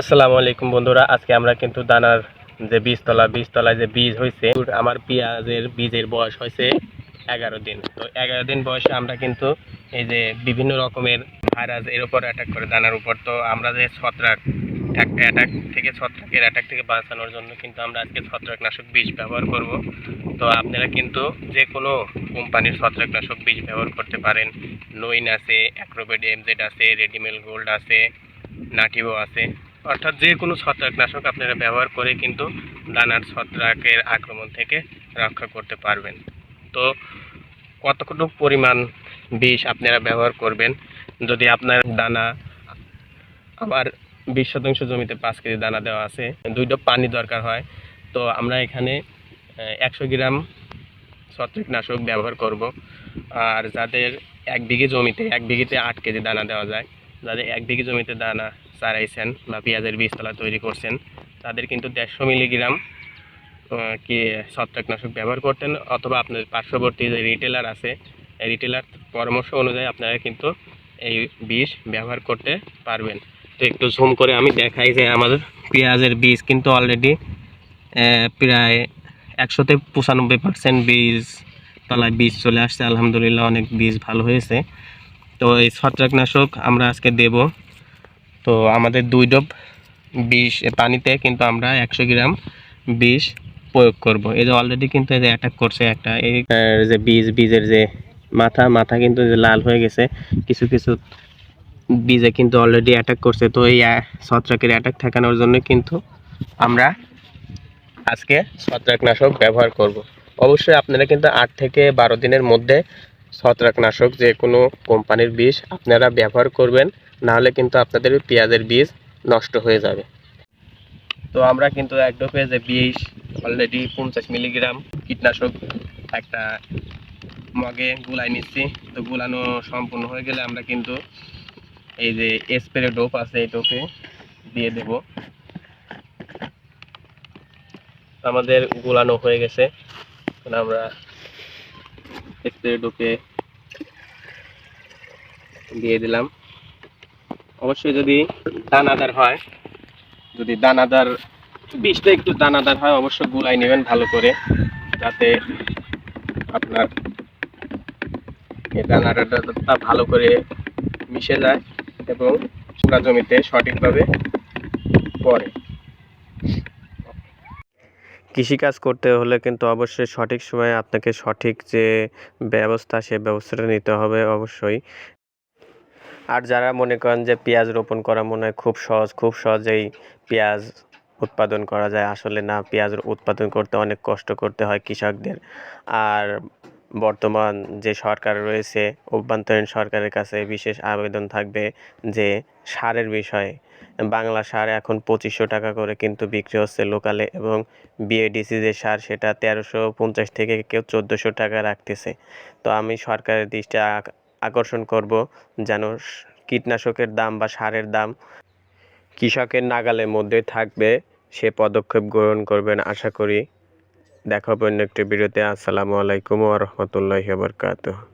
আসসালামু আলাইকুম বন্ধুরা, আজকে আমরা কিন্তু দানার যে বীজতলা, বীজতলায় যে বীজ হয়েছে আমার পেঁয়াজের বীজের বয়স হয়েছে এগারো দিন। তো এগারো দিন বয়সে আমরা কিন্তু এই যে বিভিন্ন রকমের ভাইরাস এর উপর অ্যাটাক করে দানার উপর। তো আমরা যে ছত্রাক অ্যাটাক থেকে ছত্রাকের অ্যাটাক থেকে বাঁচানোর জন্য কিন্তু আমরা আজকে ছত্রাকনাশক বীজ ব্যবহার করব। তো আপনারা কিন্তু যে কোনো কোম্পানির ছত্রাকনাশক বীজ ব্যবহার করতে পারেন। নইন আছে অ্যাক্রোবেড এমজেড আছে, রেডিমেল গোল্ড আছে নাটিও আছে। অর্থাৎ যে কোনো ছত্রাকনাশক আপনারা ব্যবহার করে কিন্তু দানার ছত্রাকের আক্রমণ থেকে রক্ষা করতে পারবেন। তো কতটুকু পরিমাণ বিষ আপনারা ব্যবহার করবেন? যদি আপনার দানা আবার বিশ শতাংশ জমিতে পাঁচ কেজি দানা দেওয়া আছে, দুই ডোব পানি দরকার হয়, তো আমরা এখানে একশো গ্রাম ছত্রাকনাশক ব্যবহার করব। আর যাদের এক বিঘে জমিতে, এক বিঘিতে আট কেজি দানা দেওয়া যায় যাদের এক বিঘে জমিতে দানা চারাইছেন বা পেঁয়াজের বীজতলা তৈরি করছেন, তাদের কিন্তু দেড়শো মিলিগ্রাম কি ছত্রাকনাশক ব্যবহার করতেন অথবা আপনার পার্শ্ববর্তী যে রিটেলার আছে রিটেলার পরামর্শ অনুযায়ী আপনারা কিন্তু এই বীজ ব্যবহার করতে পারবেন। তো একটু জুম করে আমি দেখাই যে আমাদের পেঁয়াজের বীজ কিন্তু অলরেডি প্রায় একশোতে পঁচানব্বই পার্সেন্ট বীজ তলায় বীজ চলে আসছে। আলহামদুলিল্লাহ অনেক বীজ ভালো হয়েছে। তো এই ছত্রাকনাশক আমরা আজকে দেব। তো আমাদের দুই ডোব বিষ পানিতে কিন্তু আমরা একশো গ্রাম বিষ প্রয়োগ করব। এই যে অলরেডি কিন্তু এই যে অ্যাটাক করছে একটা, এই যে বীজ, বীজের যে মাথা মাথা কিন্তু যে লাল হয়ে গেছে। কিছু কিছু বীজে কিন্তু অলরেডি অ্যাটাক করছে। তো এই ছত্রাকের অ্যাটাক ঠেকানোর জন্য কিন্তু আমরা আজকে ছত্রাকনাশক ব্যবহার করব। অবশ্যই আপনারা কিন্তু আট থেকে বারো দিনের মধ্যে ছত্রাকনাশক যে কোনো কোম্পানির বীজ আপনারা ব্যবহার করবেন, নাহলে কিন্তু আপনাদের পেঁয়াজের বীজ নষ্ট হয়ে যাবে। তো আমরা কিন্তু এক ডোপে যে বিষ অলরেডি পঞ্চাশ মিলিগ্রাম কীটনাশক একটা মগে গুলাই নিচ্ছি। তো গুলানো সম্পূর্ণ হয়ে গেলে আমরা কিন্তু এই যে স্প্রে ডোপ আছে এই ডোপে দিয়ে দেব। আমাদের গুলানো হয়ে গেছে। আমরা স্প্রে ডোপে দিয়ে দিলাম। অবশ্যই যদি দানাদার হয়, যদি দানাদার বীজটা একটু দানাদার হয়, অবশ্যই গুলাই নেবেন ভালো করে, যাতে আপনার দানাদারটা ভালো করে মিশে যায় এবং পুরা জমিতে সঠিকভাবে পড়ে। কৃষিকাজ করতে হলে কিন্তু অবশ্যই সঠিক সময়ে আপনাকে সঠিক যে ব্যবস্থা, সে ব্যবস্থাটা নিতে হবে অবশ্যই। আর যারা মনে করেন যে পেঁয়াজ রোপণ করা মনে হয় খুব সহজ, খুব সহজেই পেঁয়াজ উৎপাদন করা যায়। আসলে না, পেঁয়াজ উৎপাদন করতে অনেক কষ্ট করতে হয় কৃষকদের। আর বর্তমান যে সরকার রয়েছে, অভ্যন্তরীণ সরকারের কাছে বিশেষ আবেদন থাকবে যে সারের বিষয়ে। বাংলা সার এখন পঁচিশশো টাকা করে কিন্তু বিক্রি হচ্ছে লোকালে এবং বিএডিসি যে সার সেটা তেরোশো পঞ্চাশ থেকে কেউ চোদ্দোশো টাকা রাখতেছে। তো আমি সরকারের দৃষ্টি আকর্ষণ করব যেন কীটনাশকের দাম বা সারের দাম কৃষকের নাগালের মধ্যে থাকবে, সে পদক্ষেপ গ্রহণ করবেন আশা করি। দেখা হবে অন্য একটি ভিডিওতে। আসসালামু আলাইকুম ওয়া বারাকাতুহু।